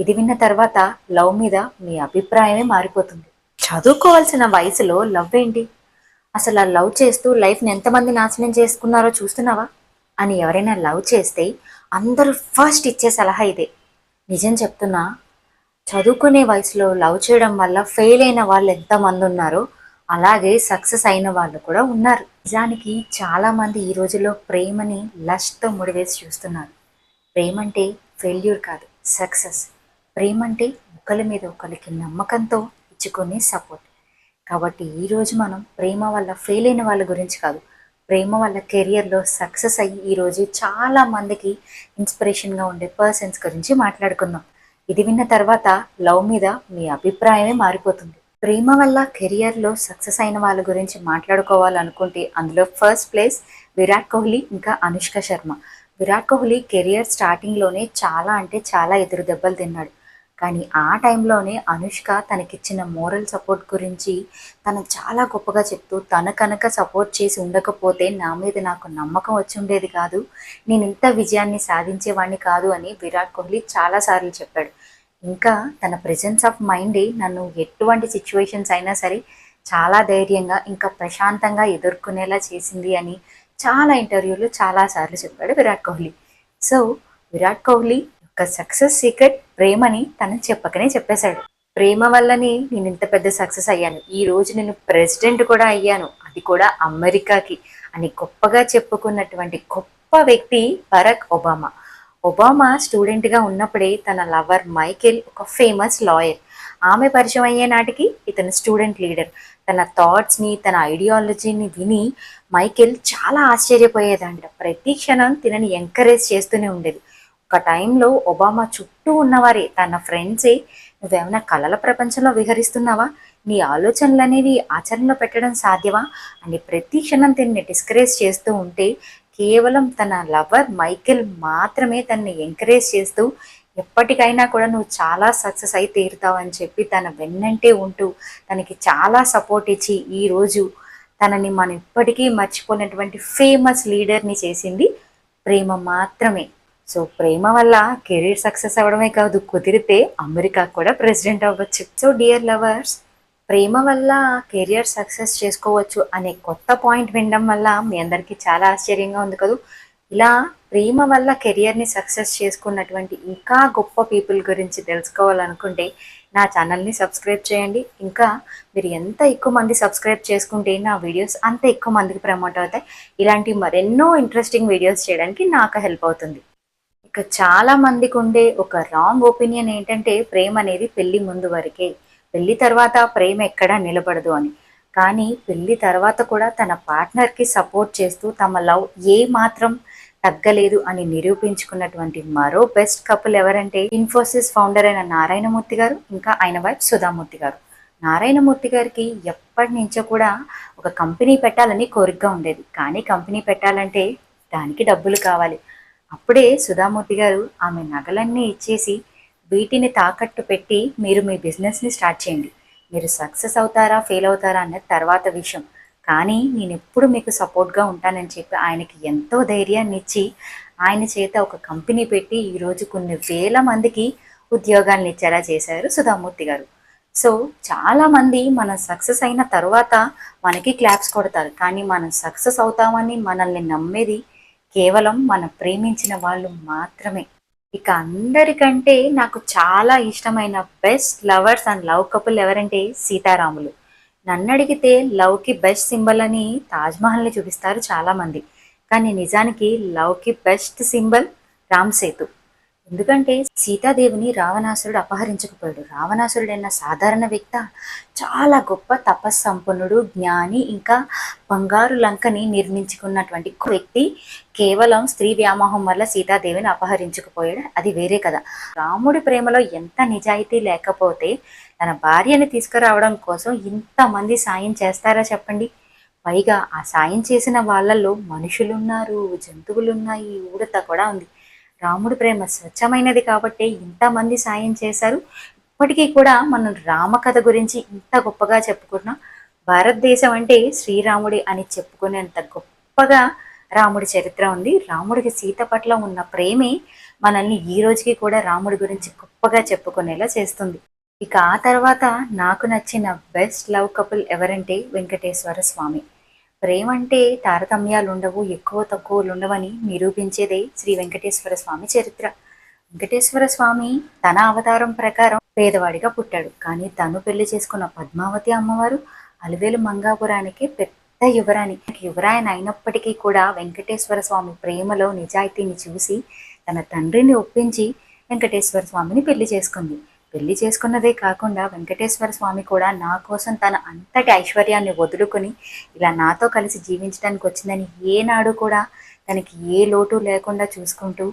ఇది విన్న తర్వాత లవ్ మీద మీ అభిప్రాయమే మారిపోతుంది. చదువుకోవాల్సిన వయసులో లవ్ ఏంటి? అసలు ఆ లవ్ చేస్తూ లైఫ్ని ఎంతమంది నాశనం చేసుకున్నారో చూస్తున్నావా? అని ఎవరైనా లవ్ చేస్తే అందరూ ఫస్ట్ ఇచ్చే సలహా ఇదే. నిజం చెప్తున్నా చదువుకునే వయసులో లవ్ చేయడం వల్ల ఫెయిల్ అయిన వాళ్ళు ఎంతమంది ఉన్నారో అలాగే సక్సెస్ అయిన వాళ్ళు కూడా ఉన్నారు. నిజానికి చాలామంది ఈ రోజుల్లో ప్రేమని లష్తో ముడివేసి చూస్తున్నారు. ప్రేమ అంటే ఫెయిల్యూర్ కాదు సక్సెస్. ప్రేమ అంటే ఒకరి మీద ఒకరికి నమ్మకంతో ఇచ్చుకునే సపోర్ట్ కాబట్టి ఈరోజు మనం ప్రేమ వల్ల ఫెయిల్ అయిన వాళ్ళ గురించి కాదు ప్రేమ వల్ల కెరియర్లో సక్సెస్ అయ్యి ఈరోజు చాలా మందికి ఇన్స్పిరేషన్గా ఉండే పర్సన్స్ గురించి మాట్లాడుకుందాం. ఇది విన్న తర్వాత లవ్ మీద మీ అభిప్రాయమే మారిపోతుంది. ప్రేమ వల్ల కెరియర్లో సక్సెస్ అయిన వాళ్ళ గురించి మాట్లాడుకోవాలనుకుంటే అందులో ఫస్ట్ ప్లేస్ విరాట్ కోహ్లీ ఇంకా అనుష్క శర్మ. విరాట్ కోహ్లీ కెరియర్ స్టార్టింగ్లోనే చాలా అంటే చాలా ఎదురు దెబ్బలు తిన్నాడు. కానీ ఆ టైంలోనే అనుష్క తనకిచ్చిన మోరల్ సపోర్ట్ గురించి తను చాలా గొప్పగా చెప్తూ తన కనుక సపోర్ట్ చేసి ఉండకపోతే నా మీద నాకు నమ్మకం వచ్చి ఉండేది కాదు. నేను ఇంత విజయాన్ని సాధించేవాడిని కాదు అని విరాట్ కోహ్లీ చాలాసార్లు చెప్పాడు. ఇంకా తన ప్రెజెన్స్ ఆఫ్ మైండే నన్ను ఎటువంటి సిచ్యువేషన్స్ అయినా సరే చాలా ధైర్యంగా ఇంకా ప్రశాంతంగా ఎదుర్కొనేలా చేసింది అని చాలా ఇంటర్వ్యూలు చాలాసార్లు చెప్పాడు విరాట్ కోహ్లీ. సో విరాట్ కోహ్లీ యొక్క సక్సెస్ సీక్రెట్ ప్రేమని తను చెప్పకనే చెప్పేశాడు. ప్రేమ వల్లనే నేను ఇంత పెద్ద సక్సెస్ అయ్యాను. ఈ రోజు నేను ప్రెసిడెంట్ కూడా అయ్యాను. అది కూడా అమెరికాకి. అని గొప్పగా చెప్పుకున్నటువంటి గొప్ప వ్యక్తి బరక్ ఒబామా. ఒబామా స్టూడెంట్గా ఉన్నప్పుడే తన లవర్ మైకేల్ ఒక ఫేమస్ లాయర్. ఆమె పరిచయం అయ్యే నాటికి ఇతను స్టూడెంట్ లీడర్. తన థాట్స్ని తన ఐడియాలజీని విని మైకేల్ చాలా ఆశ్చర్యపోయేదంట. ప్రతి క్షణం తినని ఎంకరేజ్ చేస్తూనే ఉండేది. ఒక టైంలో ఒబామా చుట్టూ ఉన్నవారే తన ఫ్రెండ్సే నువ్వేమైనా కళల ప్రపంచంలో విహరిస్తున్నావా? నీ ఆలోచనలు అనేవి ఆచరణలో పెట్టడం సాధ్యమా? అని ప్రతి క్షణం తిన్ని డిస్కరేజ్ చేస్తూ ఉంటే కేవలం తన లవర్ మైకెల్ మాత్రమే తన్ని ఎంకరేజ్ చేస్తూ ఎప్పటికైనా కూడా నువ్వు చాలా సక్సెస్ అయి తీరుతావు అని చెప్పి తన వెన్నంటే ఉంటూ తనకి చాలా సపోర్ట్ ఇచ్చి ఈరోజు తనని మనం ఇప్పటికీ మర్చిపోయినటువంటి ఫేమస్ లీడర్ని చేసింది ప్రేమ మాత్రమే. సో ప్రేమ వల్ల కెరీర్ సక్సెస్ అవ్వడమే కాదు కుదిరితే అమెరికా కూడా ప్రెసిడెంట్ అవ్వచ్చు. సో డియర్ లవర్స్ ప్రేమ వల్ల కెరియర్ సక్సెస్ చేసుకోవచ్చు అనే కొత్త పాయింట్ వినడం వల్ల మీ అందరికీ చాలా ఆశ్చర్యంగా ఉంది కదూ. ఇలా ప్రేమ వల్ల కెరియర్ని సక్సెస్ చేసుకున్నటువంటి ఇంకా గొప్ప పీపుల్ గురించి తెలుసుకోవాలనుకుంటే నా ఛానల్ని సబ్స్క్రైబ్ చేయండి. ఇంకా మీరు ఎంత ఎక్కువ మంది సబ్స్క్రైబ్ చేసుకుంటే నా వీడియోస్ అంత ఎక్కువ మందికి ప్రమోట్ అవుతాయి. ఇలాంటి మరెన్నో ఇంట్రెస్టింగ్ వీడియోస్ చేయడానికి నాకు హెల్ప్ అవుతుంది. ఇక చాలా మందికి ఉండే ఒక రాంగ్ ఒపీనియన్ ఏంటంటే ప్రేమ అనేది పెళ్ళి ముందు వరకే. పెళ్ళి తర్వాత ప్రేమ ఎక్కడా నిలబడదు అని. కానీ పెళ్ళి తర్వాత కూడా తన పార్ట్నర్కి సపోర్ట్ చేస్తూ తమ లవ్ ఏ మాత్రం తగ్గలేదు అని నిరూపించుకున్నటువంటి మరో బెస్ట్ కపుల్ ఎవరంటే ఇన్ఫోసిస్ ఫౌండర్ అయిన నారాయణమూర్తి గారు ఇంకా ఆయన వైఫ్ సుధామూర్తి గారు. నారాయణమూర్తి గారికి ఎప్పటి నుంచో కూడా ఒక కంపెనీ పెట్టాలని కోరికగా ఉండేది. కానీ కంపెనీ పెట్టాలంటే దానికి డబ్బులు కావాలి. అప్పుడే సుధామూర్తి గారు ఆమె నగలన్నీ ఇచ్చేసి వీటిని తాకట్టు పెట్టి మీరు మీ బిజినెస్ని స్టార్ట్ చేయండి. మీరు సక్సెస్ అవుతారా ఫెయిల్ అవుతారా అన్నది తర్వాత విషయం. కానీ నేను ఎప్పుడు మీకు సపోర్ట్గా ఉంటానని చెప్పి ఆయనకి ఎంతో ధైర్యాన్ని ఇచ్చి ఆయన చేత ఒక కంపెనీ పెట్టి ఈరోజు కొన్ని వేల మందికి ఉద్యోగాలను ఇచ్చేలా చేశారు సుధామూర్తి గారు. సో చాలామంది మనం సక్సెస్ అయిన తర్వాత మనకి క్లాప్స్ కొడతారు. కానీ మనం సక్సెస్ అవుతామని మనల్ని నమ్మేది కేవలం మనం ప్రేమించిన వాళ్ళు మాత్రమే. ఇక అందరికంటే నాకు చాలా ఇష్టమైన best lovers and love couple ఎవరంటే సీతారాములు. నన్ను అడిగితే లవ్కి బెస్ట్ సింబల్ అని తాజ్మహల్ని చూపిస్తారు చాలామంది. కానీ నిజానికి లవ్కి బెస్ట్ సింబల్ రామ్ సేతు. ఎందుకంటే సీతాదేవిని రావణాసురుడు అపహరించకపోయాడు. రావణాసురుడు అన్న సాధారణ వ్యక్త చాలా గొప్ప తపస్సంపన్నుడు జ్ఞాని ఇంకా బంగారు లంకని నిర్మించుకున్నటువంటి వ్యక్తి. కేవలం స్త్రీ వ్యామోహం వల్ల సీతాదేవిని అపహరించకపోయాడు. అది వేరే కదా రాముడి ప్రేమలో ఎంత నిజాయితీ లేకపోతే తన భార్యని తీసుకురావడం కోసం ఇంతమంది సాయం చేస్తారా చెప్పండి? పైగా ఆ సాయం చేసిన వాళ్ళల్లో మనుషులున్నారు జంతువులున్నాయి ఊడత కూడా ఉంది. రాముడి ప్రేమ స్వచ్ఛమైనది కాబట్టి ఇంతమంది సాయం చేశారు. ఇప్పటికీ కూడా మనం రామకథ గురించి ఇంత గొప్పగా చెప్పుకున్నాం భారతదేశం అంటే శ్రీరాముడి అని చెప్పుకునేంత గొప్పగా రాముడి చరిత్ర ఉంది. రాముడికి సీత పట్ల ఉన్న ప్రేమే మనల్ని ఈ రోజుకి కూడా రాముడి గురించి గొప్పగా చెప్పుకునేలా చేస్తుంది. ఇక ఆ తర్వాత నాకు నచ్చిన బెస్ట్ లవ్ కపుల్ ఎవరంటే వెంకటేశ్వర స్వామి. ప్రేమ అంటే తారతమ్యాలు ఉండవు ఎక్కువ తక్కువలు ఉండవని నిరూపించేదే శ్రీ వెంకటేశ్వర స్వామి చరిత్ర. వెంకటేశ్వర స్వామి తన అవతారం ప్రకారం పేదవాడిగా పుట్టాడు. కానీ తను పెళ్ళి చేసుకున్న పద్మావతి అమ్మవారు అలివేలు మంగాపురానికి పెద్ద యువరాణి. యువరాయన అయినప్పటికీ కూడా వెంకటేశ్వర స్వామి ప్రేమలో నిజాయితీని చూసి తన తండ్రిని ఒప్పించి వెంకటేశ్వర స్వామిని పెళ్ళి చేసుకుంది. పెళ్ళి చేసుకున్నదే కాకుండా వెంకటేశ్వర స్వామి కూడా నా కోసం తన అంతటి ఐశ్వర్యాన్ని వదులుకొని ఇలా నాతో కలిసి జీవించడానికి వచ్చిందని ఏనాడు కూడా తనకి ఏ లోటు లేకుండా చూసుకుంటూ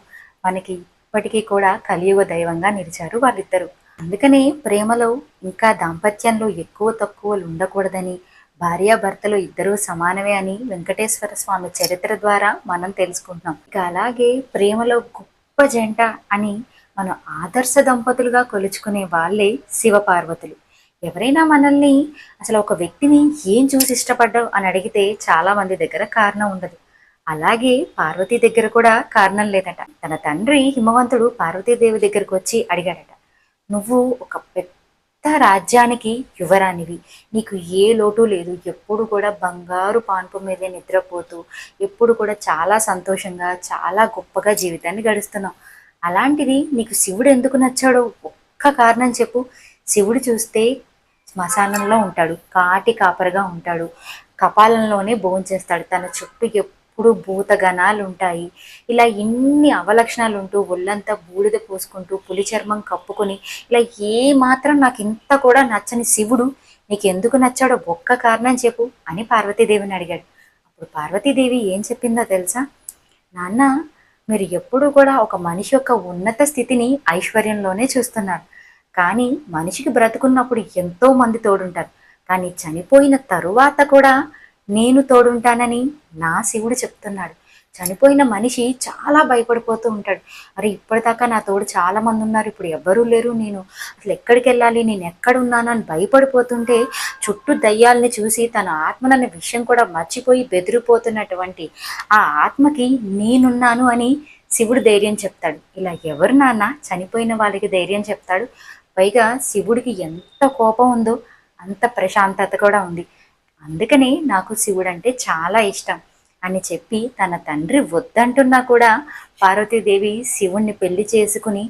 మనకి ఇప్పటికీ కూడా కలియుగ దైవంగా నిలిచారు వాళ్ళిద్దరు. అందుకనే ప్రేమలో ఇంకా దాంపత్యంలో ఎక్కువ తక్కువలు ఉండకూడదని భార్యాభర్తలు ఇద్దరూ సమానమే అని వెంకటేశ్వర స్వామి చరిత్ర ద్వారా మనం తెలుసుకుంటున్నాం. ఇక అలాగే ప్రేమలో గొప్ప జంట అని మనం ఆదర్శ దంపతులుగా కొలుచుకునే వాళ్ళే శివపార్వతులు. ఎవరైనా మనల్ని అసలు ఒక వ్యక్తిని ఏం చూసి ఇష్టపడ్డావు అని అడిగితే చాలా మంది దగ్గర కారణం ఉండదు. అలాగే పార్వతీ దగ్గర కూడా కారణం లేదట. తన తండ్రి హిమవంతుడు పార్వతీదేవి దగ్గరకు వచ్చి అడిగాడట. నువ్వు ఒక పెద్ద రాజ్యానికి యువరానివి నీకు ఏ లోటు లేదు. ఎప్పుడు కూడా బంగారు పాన్పు మీదే నిద్రపోతూ ఎప్పుడు కూడా చాలా సంతోషంగా చాలా గొప్పగా జీవితాన్ని గడుస్తున్నావు. అలాంటిది నీకు శివుడు ఎందుకు నచ్చాడో ఒక్క కారణం చెప్పు. శివుడు చూస్తే శ్మశానంలో ఉంటాడు కాటి కాపరగా ఉంటాడు కపాలంలోనే భోంచేస్తాడు తన చుట్టూ ఎప్పుడు భూతగణాలు ఉంటాయి ఇలా ఎన్ని అవలక్షణాలు ఉంటూ ఒళ్ళంతా బూడిద పోసుకుంటూ పులి చర్మం కప్పుకొని ఇలా ఏ మాత్రం నాకు ఇంత కూడా నచ్చని శివుడు నీకు ఎందుకు నచ్చాడో ఒక్క కారణం చెప్పు అని పార్వతీదేవిని అడిగాడు. అప్పుడు పార్వతీదేవి ఏం చెప్పిందో తెలుసా? నాన్న మీరు ఎప్పుడూ కూడా ఒక మనిషి యొక్క ఉన్నత స్థితిని ఐశ్వర్యంలోనే చూస్తున్నారు. కానీ మనిషికి బ్రతుకున్నప్పుడు ఎంతో మంది తోడుంటారు. కానీ చనిపోయిన తరువాత కూడా నేను తోడుంటానని నా శివుడు చెప్తున్నాడు. చనిపోయిన మనిషి చాలా భయపడిపోతూ ఉంటాడు. అరే ఇప్పటిదాకా నా తోడు చాలా మంది ఉన్నారు. ఇప్పుడు ఎవ్వరూ లేరు. నేను అసలు ఎక్కడికి వెళ్ళాలి? నేను ఎక్కడున్నాను అని భయపడిపోతుంటే చుట్టూ దయ్యాలని చూసి తన ఆత్మనన్న విషయం కూడా మర్చిపోయి బెదిరిపోతున్నటువంటి ఆ ఆత్మకి నేనున్నాను అని శివుడు ధైర్యం చెప్తాడు. ఇలా ఎవరు నాన్న చనిపోయిన వాళ్ళకి ధైర్యం చెప్తాడు? పైగా శివుడికి ఎంత కోపం ఉందో అంత ప్రశాంతత కూడా ఉంది. అందుకని నాకు శివుడు అంటే చాలా ఇష్టం. అని చెప్పి తన తండ్రి వద్దంటున్నా కూడా పార్వతీదేవి శివుణ్ణి పెళ్ళి చేసుకుని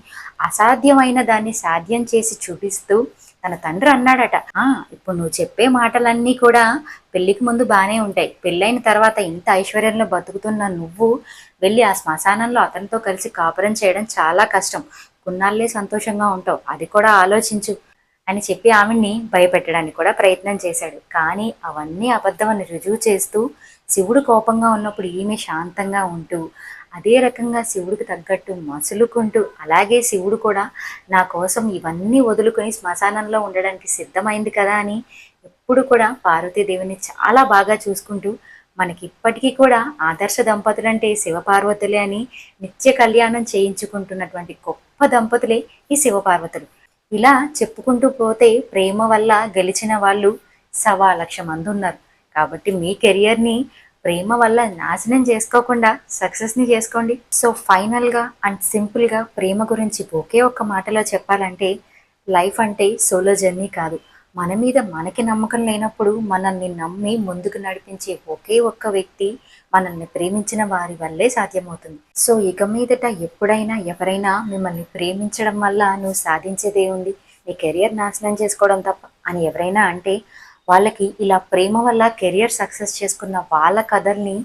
అసాధ్యమైన దాన్ని సాధ్యం చేసి చూపిస్తూ తన తండ్రి అన్నాడట. ఆ ఇప్పుడు నువ్వు చెప్పే మాటలన్నీ కూడా పెళ్ళికి ముందు బాగానే ఉంటాయి. పెళ్ళైన తర్వాత ఇంత ఐశ్వర్యంలో బతుకుతున్న నువ్వు వెళ్ళి ఆ శ్మశానంలో అతనితో కలిసి కాపురం చేయడం చాలా కష్టం. కొన్నాళ్ళే సంతోషంగా ఉంటావు. అది కూడా ఆలోచించు అని చెప్పి ఆమెని భయపెట్టడానికి కూడా ప్రయత్నం చేశాడు. కానీ అవన్నీ అబద్ధమని రుజువు చేస్తూ శివుడు కోపంగా ఉన్నప్పుడు ఈమె శాంతంగా ఉంటూ అదే రకంగా శివుడికి తగ్గట్టు మసులుకుంటూ అలాగే శివుడు కూడా నా కోసం ఇవన్నీ వదులుకొని శ్మశానంలో ఉండడానికి సిద్ధమైంది కదా అని ఎప్పుడు కూడా పార్వతీదేవిని చాలా బాగా చూసుకుంటూ మనకి ఇప్పటికీ కూడా ఆదర్శ దంపతులంటే శివపార్వతులే అని నిత్య కళ్యాణం చేయించుకుంటున్నటువంటి గొప్ప దంపతులే ఈ శివపార్వతులు. ఇలా చెప్పుకుంటూ పోతే ప్రేమ వల్ల గెలిచిన వాళ్ళు సవా లక్ష మంది ఉన్నారు. కాబట్టి మీ కెరియర్ని ప్రేమ వల్ల నాశనం చేసుకోకుండా సక్సెస్ని చేసుకోండి. సో ఫైనల్గా అండ్ సింపుల్గా ప్రేమ గురించి ఒకే ఒక్క మాటలో చెప్పాలంటే లైఫ్ అంటే సోలో జర్నీ కాదు. మన మీద మనకి నమ్మకం లేనప్పుడు మనల్ని నమ్మి ముందుకు నడిపించే ఒకే ఒక్క వ్యక్తి మనల్ని ప్రేమించిన వారి వల్లే సాధ్యమవుతుంది. సో ఇక మీదట ఎప్పుడైనా ఎవరైనా మిమ్మల్ని ప్రేమించడం వల్ల నువ్వు సాధించేదే ఉంది నీ కెరియర్ నాశనం చేసుకోవడం తప్ప అని ఎవరైనా అంటే వాళ్ళకి ఇలా ప్రేమ వల్ల కెరియర్ సక్సెస్ చేసుకున్న వాళ్ళ కథల్ని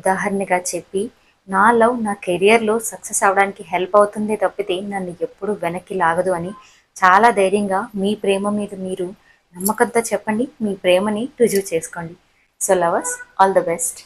ఉదాహరణగా చెప్పి నా లవ్ నా కెరియర్లో సక్సెస్ అవడానికి హెల్ప్ అవుతుంది తప్పితే నన్ను ఎప్పుడు వెనక్కి లాగదు అని చాలా ధైర్యంగా మీ ప్రేమ మీద మీరు నమ్మకంతో చెప్పండి మీ ప్రేమని రుజువు చేసుకోండి. So lovers all the best.